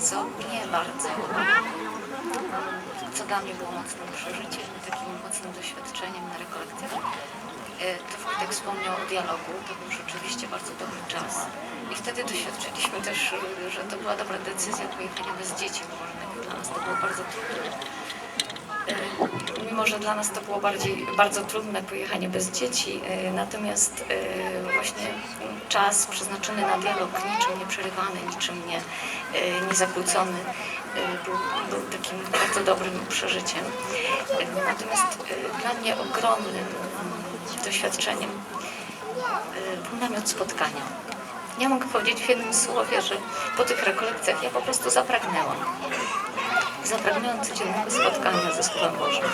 co mnie bardzo, co dla mnie było mocnym przeżyciem, takim mocnym doświadczeniem na rekolekcjach, e, to Wojtek wspomniał o dialogu, to był rzeczywiście bardzo dobry czas. I wtedy doświadczyliśmy też, że to była dobra decyzja pojechania bez dzieci, najpierw dla nas to było bardzo trudne. E, Mimo, że dla nas to było bardziej, bardzo trudne pojechanie bez dzieci, e, natomiast e, właśnie czas przeznaczony na dialog, niczym nie przerywany, niczym nie, nie zakłócony, był, był takim bardzo dobrym przeżyciem. Natomiast dla mnie ogromnym doświadczeniem był namiot spotkania. Ja mogę powiedzieć w jednym słowie, że po tych rekolekcjach ja po prostu zapragnęłam zapragnęłam codziennego spotkania ze Słowem Bożym.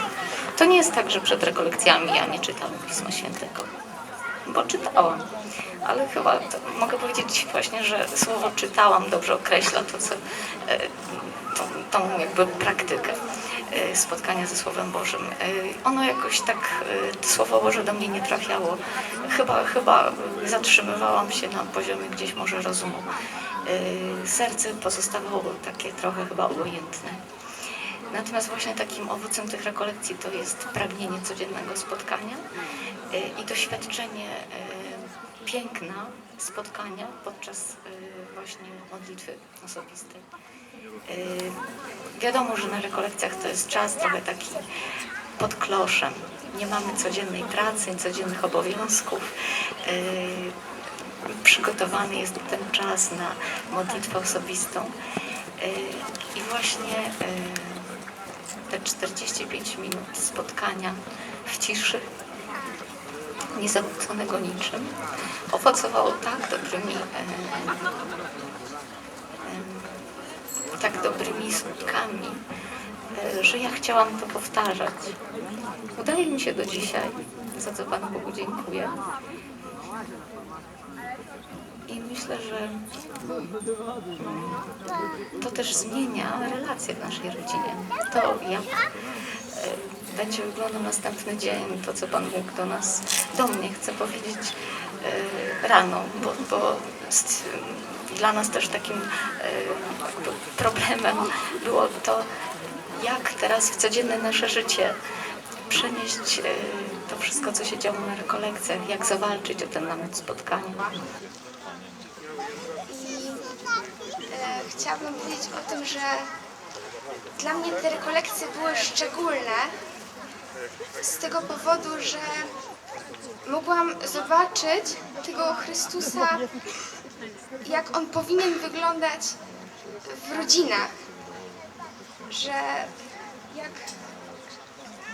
To nie jest tak, że przed rekolekcjami ja nie czytałam Pisma Świętego, bo czytałam. Ale chyba mogę powiedzieć właśnie, że słowo czytałam dobrze określa to, co, e, tą, tą jakby praktykę e, spotkania ze Słowem Bożym. E, Ono jakoś tak, Słowo Boże do mnie nie trafiało. Chyba, chyba zatrzymywałam się na poziomie gdzieś może rozumu. Serce pozostawało takie trochę chyba obojętne. Natomiast właśnie takim owocem tych rekolekcji to jest pragnienie codziennego spotkania e, i doświadczenie e, piękna spotkania podczas e, właśnie modlitwy osobistej. Wiadomo, że na rekolekcjach to jest czas trochę taki pod kloszem. Nie mamy codziennej pracy, codziennych obowiązków. Przygotowany jest ten czas na modlitwę osobistą. I właśnie te 45 minut spotkania w ciszy, niezakłóconego niczym, owocowało tak dobrymi, e, e, tak dobrymi skutkami, e, że ja chciałam to powtarzać. Udaje mi się do dzisiaj, za co Panu Bogu dziękuję. I myślę, że to też zmienia relacje w naszej rodzinie. To jak e, będzie wyglądał następny dzień, to co Pan Bóg do nas, do mnie chce powiedzieć e, rano, bo, bo z, dla nas też takim e, problemem było to, jak teraz w codzienne nasze życie przenieść e, to wszystko, co się działo na rekolekcjach, jak zawalczyć o ten namiot spotkania. I e, chciałabym powiedzieć o tym, że dla mnie te rekolekcje były szczególne z tego powodu, że mogłam zobaczyć tego Chrystusa, jak On powinien wyglądać w rodzinach. Że jak,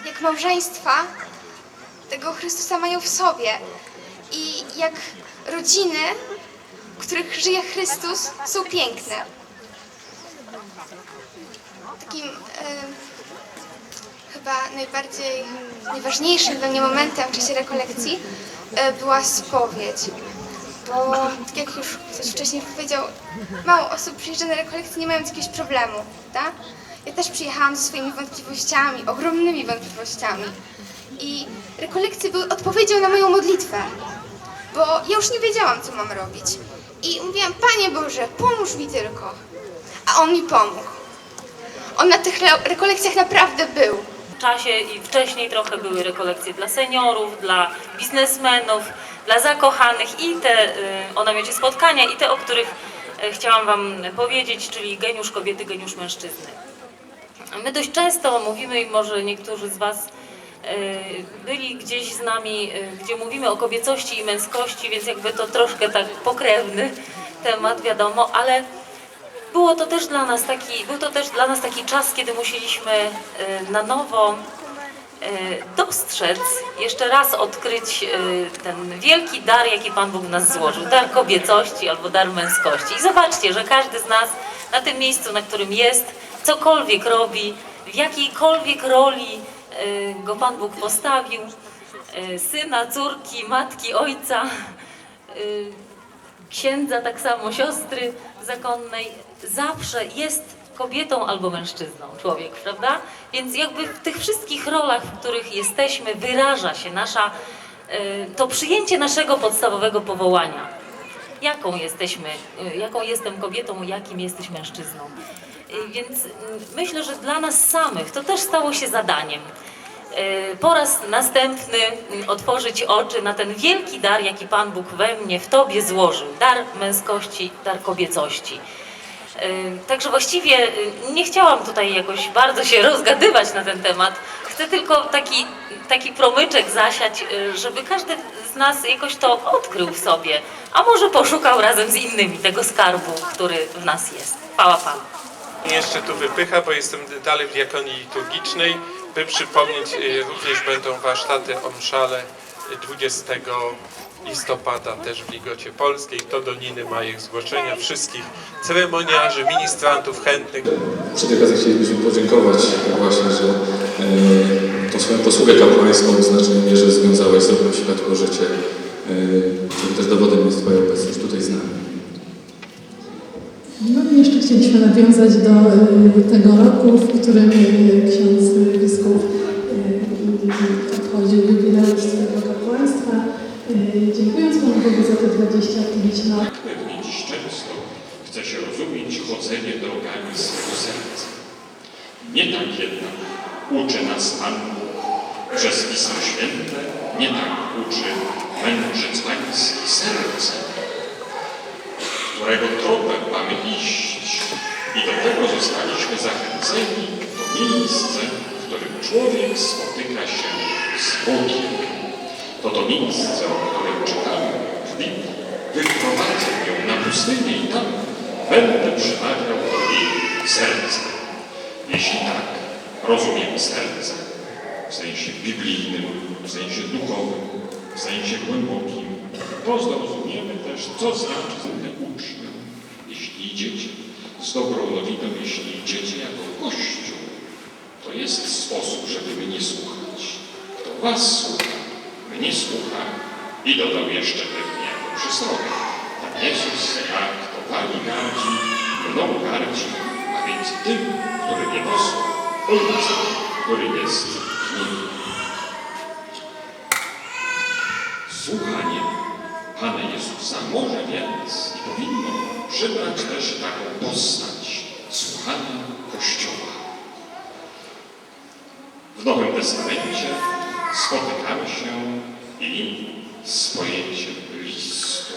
jak małżeństwa tego Chrystusa mają w sobie i jak rodziny w których żyje Chrystus, są piękne. Takim e, chyba najbardziej, najważniejszym dla mnie momentem w czasie rekolekcji e, była spowiedź. Bo, tak jak już ktoś wcześniej powiedział, mało osób przyjeżdża na rekolekcję nie mając jakiegoś problemu, prawda? Ja też przyjechałam ze swoimi wątpliwościami, ogromnymi wątpliwościami. I rekolekcje były odpowiedzią na moją modlitwę bo ja już nie wiedziałam, co mam robić. I mówiłam, Panie Boże, pomóż mi tylko. A On mi pomógł. On na tych re- rekolekcjach naprawdę był. czasie i wcześniej trochę były rekolekcje dla seniorów, dla biznesmenów, dla zakochanych i te y, o namiocie spotkania i te, o których y, chciałam Wam powiedzieć, czyli geniusz kobiety, geniusz mężczyzny. My dość często mówimy, i może niektórzy z Was y, byli gdzieś z nami, y, gdzie mówimy o kobiecości i męskości, więc jakby to troszkę tak pokrewny temat, wiadomo, ale było to też dla nas taki, był to też dla nas taki czas, kiedy musieliśmy e, na nowo e, dostrzec, jeszcze raz odkryć e, ten wielki dar, jaki Pan Bóg nas złożył, dar kobiecości albo dar męskości. I zobaczcie, że każdy z nas na tym miejscu, na którym jest, cokolwiek robi, w jakiejkolwiek roli go Pan Bóg postawił, syna, córki, matki, ojca, księdza, tak samo siostry zakonnej, zawsze jest kobietą albo mężczyzną, człowiek, prawda? Więc jakby w tych wszystkich rolach, w których jesteśmy, wyraża się nasza, y, to przyjęcie naszego podstawowego powołania. jaką jesteśmy, y, jaką jestem kobietą, jakim jesteś mężczyzną. Y, Więc myślę, że dla nas samych to też stało się zadaniem. Po raz następny otworzyć oczy na ten wielki dar, jaki Pan Bóg we mnie, w Tobie złożył. Dar męskości, dar kobiecości. Także właściwie nie chciałam tutaj jakoś bardzo się rozgadywać na ten temat. Chcę tylko taki, taki promyczek zasiać, y, żeby każdy z nas jakoś to odkrył w sobie, a może poszukał razem z innymi tego skarbu, który w nas jest. Chwała Panu. Jeszcze tu wypycha, bo jestem dalej w diakonii liturgicznej, by przypomnieć, y, również będą warsztaty o mszale 20 listopada też w Ligocie Polskiej. To do Niny Majek zgłoszenia wszystkich ceremoniarzy, ministrantów chętnych. Przy tej okazji chcielibyśmy podziękować właśnie, że e, tą swoją posługę kapłańską w znacznej mierze związałeś z Ruchem Światło Życie, e, też dowodem jest Twoja obecność tutaj z nami. No i jeszcze chcieliśmy nawiązać do y, tego roku, w którym y, ksiądz biskup y, obchodził jubileusz swojego kapłaństwa. Y, Dziękując Panu Bogu za te 25 lat. Dziś często chce się rozumieć chodzenie drogami swego serca. Nie tak jednak uczy nas Pan przez Pismo Święte, nie tak uczy mędrzec pański serce, którego tropem mamy iść. I do tego zostaliśmy zachęceni to miejsce, w którym człowiek spotyka się z Bogiem. To to miejsce, o którym czytamy w Biblii. Wyprowadzę ją na pustynię i tam będę przemawiał do jej serca. Jeśli tak rozumiemy serce, w sensie biblijnym, w sensie duchowym, w sensie głębokim, to zrozumiemy też, co znaczy ten uczniu. Jeśli idziecie z dobrą nowiną, jeśli idziecie jako Kościół, to jest sposób, żeby mnie słuchać. Kto was słucha, mnie słucha i dodał jeszcze pewnie jako przysłowie. Pan Jezus, a kto wami gardzi, mną gardzi, a więc tym, który mnie posłał, Ojcem, który jest w nim. Słuchanie Pana Jezusa może więc i powinno przybrać też taką postać słuchania Kościoła. W Nowym Testamencie spotykamy się i z pojęciem listu,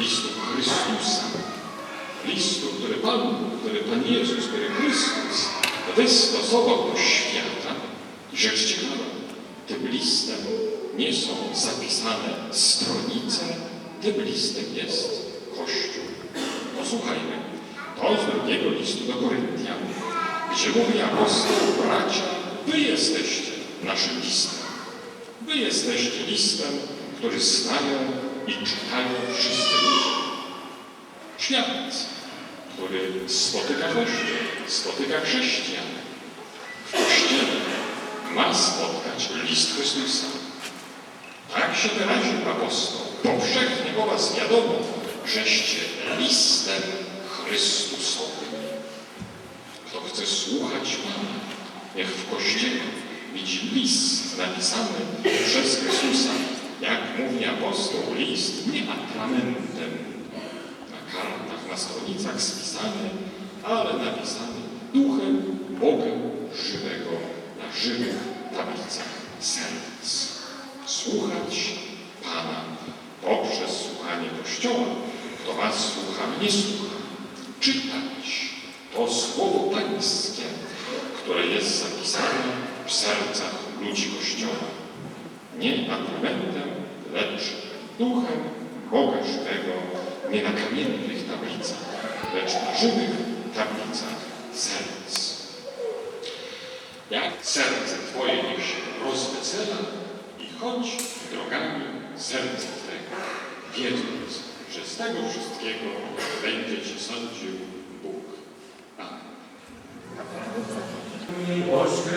listu Chrystusa, listu, który Pan, który Pan Jezus, który Chrystus wystosował do świata. Rzecz ciekawa, tym listem nie są zapisane stronice, tym listem jest Kościół. Posłuchajmy, to z drugiego listu do Koryntian, gdzie mówi apostoł, bracia, wy jesteście naszym listem. Wy jesteście listem, który znają i czytają wszyscy ludzie. Świat, który spotyka Kościół, spotyka chrześcijan. W Kościele ma spotkać list Chrystusa. Tak się wyraził apostoł. Powszechnie o was wiadomo, żeście listem Chrystusowym. Kto chce słuchać Pana, niech w Kościele widzi list napisany przez Chrystusa. Jak mówi apostoł, list nie atramentem na kartach, na stronicach spisany, ale napisany duchem Boga żywego na żywych tablicach serc. Słuchać Pana poprzez słuchanie Kościoła. Kto Was słucha, mnie słucha. Czytać to Słowo Pańskie, które jest zapisane w sercach ludzi Kościoła. Nie atramentem, lecz duchem Boga żywego, nie na kamiennych tablicach, lecz na żywych tablicach serc. Jak serce Twoje niech się rozwesela i chodź drogami serca Twego, wiedząc, że z tego wszystkiego będzie Ci sądził Bóg. Amen.